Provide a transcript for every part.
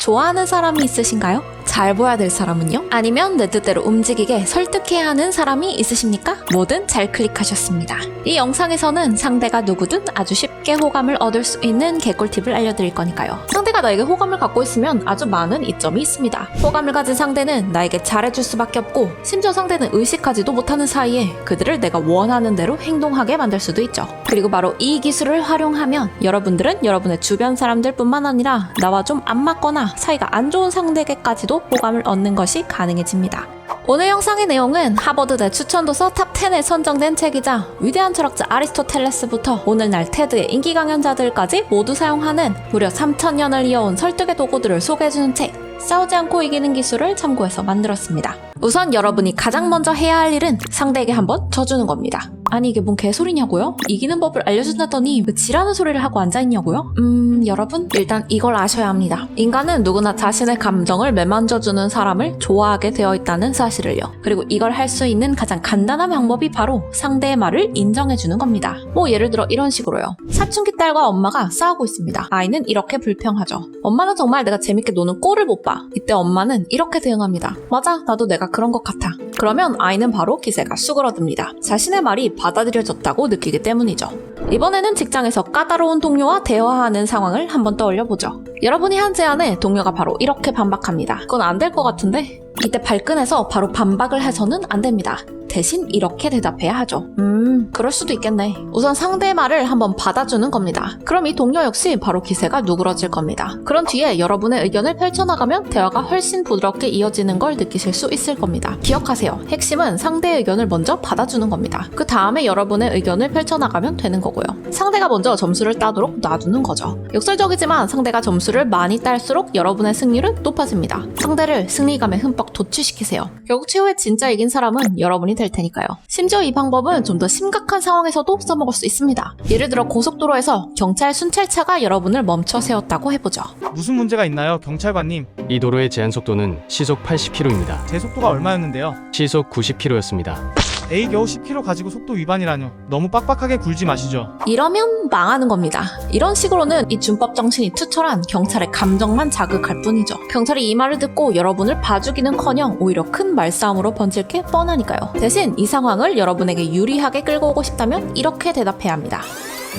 좋아하는 사람이 있으신가요? 잘 보여야 될 사람은요? 아니면 내 뜻대로 움직이게 설득해야 하는 사람이 있으십니까? 뭐든 잘 클릭하셨습니다. 이 영상에서는 상대가 누구든 아주 쉽게 호감을 얻을 수 있는 개꿀팁을 알려드릴 거니까요. 상대가 나에게 호감을 갖고 있으면 아주 많은 이점이 있습니다. 호감을 가진 상대는 나에게 잘해줄 수밖에 없고 심지어 상대는 의식하지도 못하는 사이에 그들을 내가 원하는 대로 행동하게 만들 수도 있죠. 그리고 바로 이 기술을 활용하면 여러분들은 여러분의 주변 사람들뿐만 아니라 나와 좀 안 맞거나 사이가 안 좋은 상대에게까지도 호감을 얻는 것이 가능해집니다. 오늘 영상의 내용은 하버드대 추천도서 탑 10에 선정된 책이자 위대한 철학자 아리스토텔레스부터 오늘날 테드의 인기 강연자들까지 모두 사용하는 무려 3천년을 이어온 설득의 도구들을 소개해주는 책 싸우지 않고 이기는 기술을 참고해서 만들었습니다. 우선 여러분이 가장 먼저 해야 할 일은 상대에게 한번 져주는 겁니다. 아니 이게 뭔 개소리냐고요? 이기는 법을 알려준다더니 왜 지라는 소리를 하고 앉아있냐고요? 음 여러분 일단 이걸 아셔야 합니다. 인간은 누구나 자신의 감정을 매만져주는 사람을 좋아하게 되어 있다는 사실을요. 그리고 이걸 할 수 있는 가장 간단한 방법이 바로 상대의 말을 인정해주는 겁니다. 뭐 예를 들어 이런 식으로요. 사춘기 딸과 엄마가 싸우고 있습니다. 아이는 이렇게 불평하죠. 엄마는 정말 내가 재밌게 노는 꼴을 못 봐. 이때 엄마는 이렇게 대응합니다. 맞아, 나도 내가 그런 것 같아. 그러면 아이는 바로 기세가 수그러듭니다. 자신의 말이 받아들여졌다고 느끼기 때문이죠. 이번에는 직장에서 까다로운 동료와 대화하는 상황을 한번 떠올려 보죠. 여러분이 한 제안에 동료가 바로 이렇게 반박합니다. 그건 안 될 것 같은데? 이때 발끈해서 바로 반박을 해서는 안 됩니다. 대신 이렇게 대답해야 하죠. 음, 그럴 수도 있겠네. 우선 상대의 말을 한번 받아주는 겁니다. 그럼 이 동료 역시 바로 기세가 누그러질 겁니다. 그런 뒤에 여러분의 의견을 펼쳐나가면 대화가 훨씬 부드럽게 이어지는 걸 느끼실 수 있을 겁니다. 기억하세요. 핵심은 상대의 의견을 먼저 받아주는 겁니다. 그 다음에 여러분의 의견을 펼쳐나가면 되는 거고요. 상대가 먼저 점수를 따도록 놔두는 거죠. 역설적이지만 상대가 점수를 많이 딸수록 여러분의 승률은 높아집니다. 상대를 승리감에 흠뻑 도취시키세요. 결국 최후에 진짜 이긴 사람은 여러분이 될 테니까요. 심지어 이 방법은 좀 더 심각한 상황에서도 써먹을 수 있습니다. 예를 들어 고속도로에서 경찰 순찰차가 여러분을 멈춰 세웠다고 해보죠. 무슨 문제가 있나요, 경찰관님? 이 도로의 제한 속도는 시속 80km입니다. 제 속도가 얼마였는데요? 시속 90km였습니다. 에이 겨우 10km 가지고 속도 위반이라뇨. 너무 빡빡하게 굴지 마시죠. 이러면 망하는 겁니다. 이런 식으로는 이 준법 정신이 투철한 경찰의 감정만 자극할 뿐이죠. 경찰이 이 말을 듣고 여러분을 봐주기는커녕 오히려 큰 말싸움으로 번질 게 뻔하니까요. 대신 이 상황을 여러분에게 유리하게 끌고 오고 싶다면 이렇게 대답해야 합니다.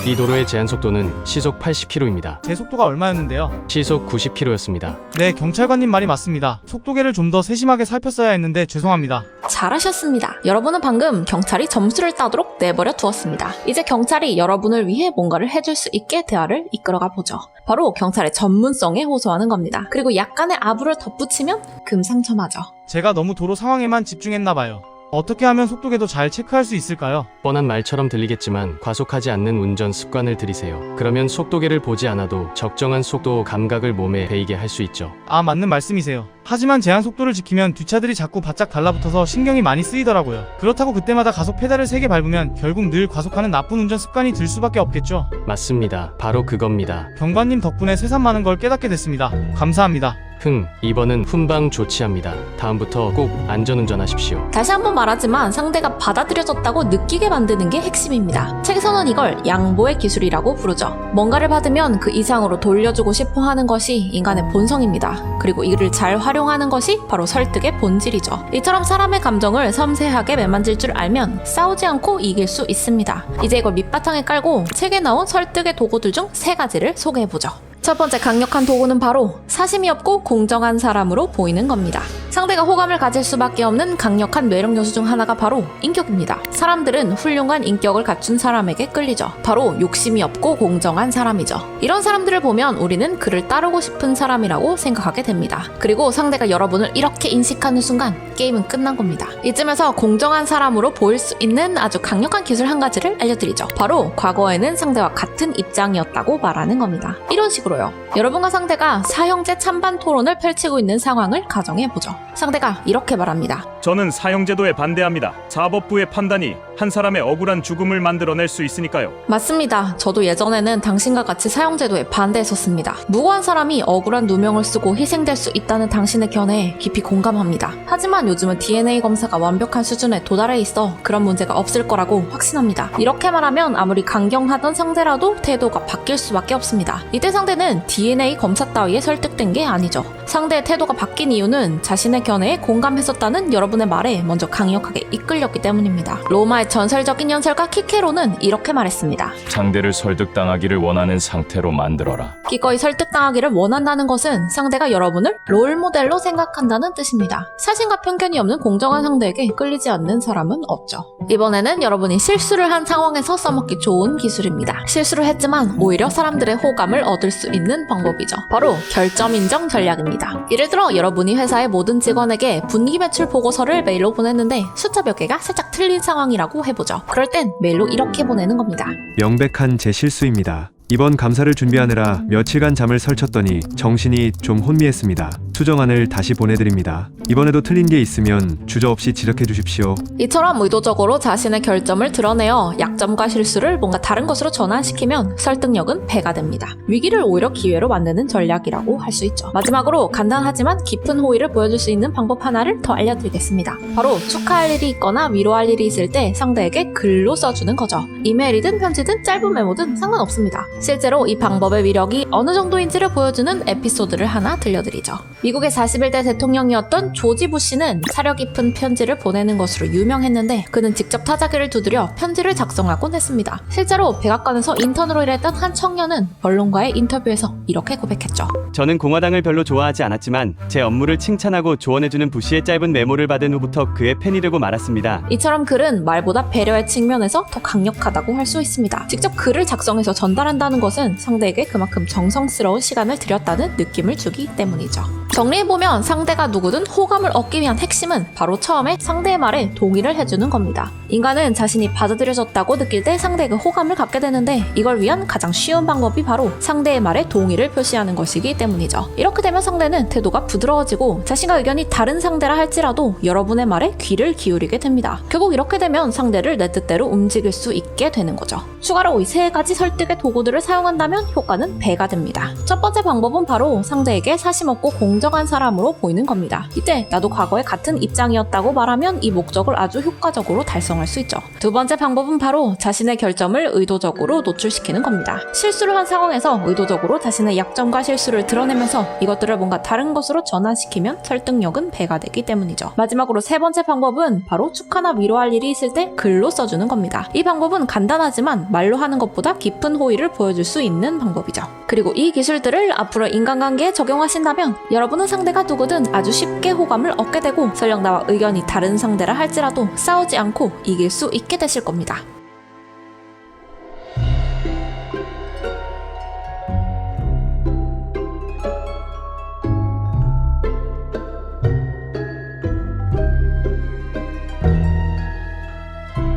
이 도로의 제한 속도는 시속 80km입니다. 제 속도가 얼마였는데요? 시속 90km였습니다. 네, 경찰관님 말이 맞습니다. 속도계를 좀 더 세심하게 살폈어야 했는데 죄송합니다. 잘하셨습니다. 여러분은 방금 경찰이 점수를 따도록 내버려 두었습니다. 이제 경찰이 여러분을 위해 뭔가를 해줄 수 있게 대화를 이끌어가 보죠. 바로 경찰의 전문성에 호소하는 겁니다. 그리고 약간의 아부를 덧붙이면 금상첨화죠. 제가 너무 도로 상황에만 집중했나 봐요. 어떻게 하면 속도계도 잘 체크할 수 있을까요? 뻔한 말처럼 들리겠지만 과속하지 않는 운전 습관을 들이세요. 그러면 속도계를 보지 않아도 적정한 속도 감각을 몸에 배이게 할 수 있죠. 아, 맞는 말씀이세요. 하지만 제한 속도를 지키면 뒷차들이 자꾸 바짝 달라붙어서 신경이 많이 쓰이더라고요. 그렇다고 그때마다 가속 페달을 세게 밟으면 결국 늘 과속하는 나쁜 운전 습관이 들 수밖에 없겠죠. 맞습니다. 바로 그겁니다. 경관님 덕분에 새삼 많은 걸 깨닫게 됐습니다. 감사합니다. 흥, 이번은 훈방 조치합니다. 다음부터 꼭 안전운전하십시오. 다시 한번 말하지만 상대가 받아들여졌다고 느끼게 만드는 게 핵심입니다. 책에서는 이걸 양보의 기술이라고 부르죠. 뭔가를 받으면 그 이상으로 돌려주고 싶어 하는 것이 인간의 본성입니다. 그리고 이를 잘 활용하는 것이 바로 설득의 본질이죠. 이처럼 사람의 감정을 섬세하게 매만질 줄 알면 싸우지 않고 이길 수 있습니다. 이제 이걸 밑바탕에 깔고 책에 나온 설득의 도구들 중 세 가지를 소개해보죠. 첫 번째 강력한 도구는 바로 사심이 없고 공정한 사람으로 보이는 겁니다. 상대가 호감을 가질 수밖에 없는 강력한 매력 요소 중 하나가 바로 인격입니다. 사람들은 훌륭한 인격을 갖춘 사람에게 끌리죠. 바로 욕심이 없고 공정한 사람이죠. 이런 사람들을 보면 우리는 그를 따르고 싶은 사람이라고 생각하게 됩니다. 그리고 상대가 여러분을 이렇게 인식하는 순간 게임은 끝난 겁니다. 이쯤에서 공정한 사람으로 보일 수 있는 아주 강력한 기술 한 가지를 알려드리죠. 바로 과거에는 상대와 같은 입장이었다고 말하는 겁니다. 이런 식으로 요. 여러분과 상대가 사형제 찬반 토론을 펼치고 있는 상황을 가정해 보죠. 상대가 이렇게 말합니다. 저는 사형제도에 반대합니다. 사법부의 판단이 한 사람의 억울한 죽음을 만들어낼 수 있으니까요. 맞습니다. 저도 예전에는 당신과 같이 사형제도에 반대했었습니다. 무고한 사람이 억울한 누명을 쓰고 희생될 수 있다는 당신의 견해에 깊이 공감합니다. 하지만 요즘은 DNA 검사가 완벽한 수준에 도달해 있어 그런 문제가 없을 거라고 확신합니다. 이렇게 말하면 아무리 강경하던 상대라도 태도가 바뀔 수밖에 없습니다. 이때 상대는 DNA 검사 따위에 설득되지 잘못된 게 아니죠. 상대의 태도가 바뀐 이유는 자신의 견해에 공감했었다는 여러분의 말에 먼저 강력하게 이끌렸기 때문입니다. 로마의 전설적인 연설가 키케로는 이렇게 말했습니다. 상대를 설득당하기를 원하는 상태로 만들어라. 기꺼이 설득당하기를 원한다는 것은 상대가 여러분을 롤 모델로 생각한다는 뜻입니다. 사신과 편견이 없는 공정한 상대에게 끌리지 않는 사람은 없죠. 이번에는 여러분이 실수를 한 상황에서 써먹기 좋은 기술입니다. 실수를 했지만 오히려 사람들의 호감을 얻을 수 있는 방법이죠. 바로 결점 인정 전략입니다. 예를 들어 여러분이 회사의 모든 직원에게 분기 매출 보고서를 메일로 보냈는데 숫자 몇 개가 살짝 틀린 상황이라고 해보죠. 그럴 땐 메일로 이렇게 보내는 겁니다. 명백한 제 실수입니다. 이번 감사를 준비하느라 며칠간 잠을 설쳤더니 정신이 좀 혼미했습니다. 수정안을 다시 보내드립니다. 이번에도 틀린 게 있으면 주저없이 지적해 주십시오. 이처럼 의도적으로 자신의 결점을 드러내어 약점과 실수를 뭔가 다른 것으로 전환시키면 설득력은 배가 됩니다. 위기를 오히려 기회로 만드는 전략이라고 할 수 있죠. 마지막으로 간단하지만 깊은 호의를 보여줄 수 있는 방법 하나를 더 알려드리겠습니다. 바로 축하할 일이 있거나 위로할 일이 있을 때 상대에게 글로 써주는 거죠. 이메일이든 편지든 짧은 메모든 상관없습니다. 실제로 이 방법의 위력이 어느 정도인지를 보여주는 에피소드를 하나 들려드리죠. 미국의 41대 대통령이었던 조지 부시는 사려 깊은 편지를 보내는 것으로 유명했는데 그는 직접 타자기를 두드려 편지를 작성하곤 했습니다. 실제로 백악관에서 인턴으로 일했던 한 청년은 언론과의 인터뷰에서 이렇게 고백했죠. 저는 공화당을 별로 좋아하지 않았지만 제 업무를 칭찬하고 조언해주는 부시의 짧은 메모를 받은 후부터 그의 팬이 되고 말았습니다. 이처럼 글은 말보다 배려의 측면에서 더 강력하다고 할 수 있습니다. 직접 글을 작성해서 전달한다는 것은 상대에게 그만큼 정성스러운 시간을 들였다는 느낌을 주기 때문이죠. 정리해보면 상대가 누구든 호감을 얻기 위한 핵심은 바로 처음에 상대의 말에 동의를 해주는 겁니다. 인간은 자신이 받아들여졌다고 느낄 때 상대에게 호감을 갖게 되는데 이걸 위한 가장 쉬운 방법이 바로 상대의 말에 동의를 표시하는 것이기 때문이죠. 이렇게 되면 상대는 태도가 부드러워지고 자신과 의견이 다른 상대라 할지라도 여러분의 말에 귀를 기울이게 됩니다. 결국 이렇게 되면 상대를 내 뜻대로 움직일 수 있게 되는 거죠. 추가로 이 세 가지 설득의 도구들을 사용한다면 효과는 배가 됩니다. 첫 번째 방법은 바로 상대에게 사심 없고 공 정한 사람으로 보이는 겁니다. 이때 나도 과거에 같은 입장이었다고 말하면 이 목적을 아주 효과적으로 달성할 수 있죠. 두 번째 방법은 바로 자신의 결점을 의도적으로 노출시키는 겁니다. 실수를 한 상황에서 의도적으로 자신의 약점과 실수를 드러내면서 이것들을 뭔가 다른 것으로 전환시키면 설득력은 배가 되기 때문이죠. 마지막으로 세 번째 방법은 바로 축하나 위로할 일이 있을 때 글로 써주는 겁니다. 이 방법은 간단하지만 말로 하는 것보다 깊은 호의를 보여줄 수 있는 방법이죠. 그리고 이 기술들을 앞으로 인간관계에 적용하신다면 여러분 은 상대가 누구든 아주 쉽게 호감을 얻게 되고 설령 나와 의견이 다른 상대라 할지라도 싸우지 않고 이길 수 있게 되실 겁니다.